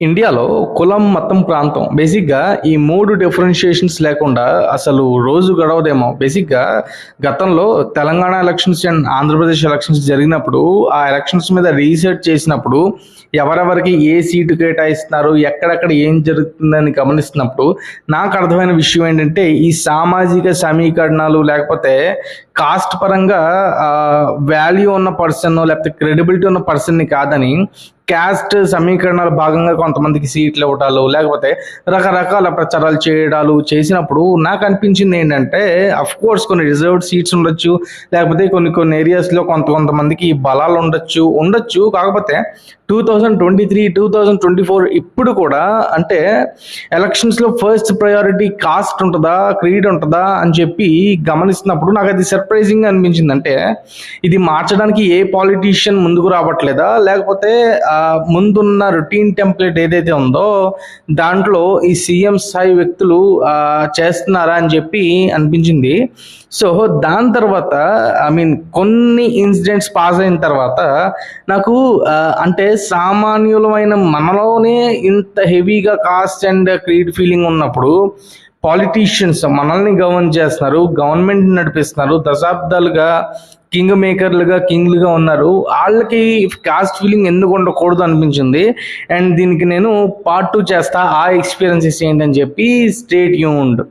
ఇండియాలో కులం మతం ప్రాంతం బేసిక్గా ఈ మూడు డిఫరెన్షియేషన్స్ లేకుండా అసలు రోజు గడవదేమో. బేసిక్గా గతంలో Telangana elections and Andhra Pradesh elections జరిగినప్పుడు ఆ ఎలక్షన్స్ మీద రీసెర్చ్ చేసినప్పుడు ఎవరెవరికి ఏ సీటు కేటాయిస్తున్నారు ఎక్కడెక్కడ ఏం జరుగుతుందని గమనిస్తున్నప్పుడు నాకు అర్థమైన విషయం ఏంటంటే ఈ సామాజిక సమీకరణాలు లేకపోతే కాస్ట్ పరంగా వాల్యూ ఉన్న పర్సన్ లేకపోతే క్రెడిబిలిటీ ఉన్న పర్సన్ని కాదని క్యాస్ట్ సమీకరణాల భాగంగా కొంతమందికి సీట్లు ఇవ్వటాలు లేకపోతే రకరకాల ప్రచారాలు చేయడాలు చేసినప్పుడు నాకు అనిపించింది ఏంటంటే అఫ్ కోర్స్ కొన్ని రిజర్వ్డ్ సీట్స్ ఉండొచ్చు లేకపోతే కొన్ని కొన్ని ఏరియాస్లో కొంత కొంతమందికి బలాలు ఉండొచ్చు ఉండొచ్చు. కాకపోతే two thousand twenty three two thousand twenty four ఇప్పుడు కూడా అంటే ఎలక్షన్స్లో ఫస్ట్ ప్రయారిటీ కాస్ట్ ఉంటుందా క్రీడ్ ఉంటుందా అని చెప్పి గమనిస్తున్నప్పుడు నాకు అది సర్ప్రైజింగ్ అనిపించింది. అంటే ఇది మార్చడానికి ఏ పాలిటీషియన్ ముందుకు రావట్లేదా? లేకపోతే ముందున్న రొటీన్ టెంప్లెట్ ఏదైతే ఉందో దాంట్లో ఈ సీఎం స్థాయి వ్యక్తులు చేస్తున్నారా అని చెప్పి అనిపించింది. సో దాని తర్వాత ఐ మీన్ కొన్ని ఇన్సిడెంట్స్ పాస్ అయిన తర్వాత నాకు అంటే సామాన్యులమైన మనలోనే ఇంత హెవీగా కాస్ట్ అండ్ క్రీడ్ ఫీలింగ్ ఉన్నప్పుడు పాలిటీషియన్స్ మనల్ని గవర్న్ చేస్తున్నారు గవర్నమెంట్ నడిపిస్తున్నారు దశాబ్దాలుగా కింగ్ మేకర్లుగా కింగ్లుగా ఉన్నారు. వాళ్ళకి కాస్ట్ ఫీలింగ్ ఎందుకు ఉండకూడదు అనిపించింది? అండ్ దీనికి నేను పార్ట్ టూ చేస్తా. ఆ ఎక్స్పీరియన్సెస్ ఏంటని చెప్పి స్టేట్ యూన్డ్